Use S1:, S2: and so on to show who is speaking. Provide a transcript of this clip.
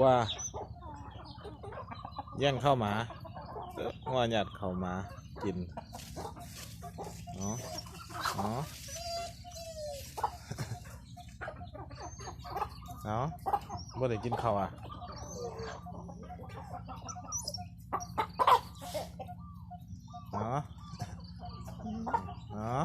S1: ว่าแย่งเข้าหมาว่าหยัดเข้าหมากินเนาะเนาะเนาะบ่ได้กินข้าวอะเนาะเนาะ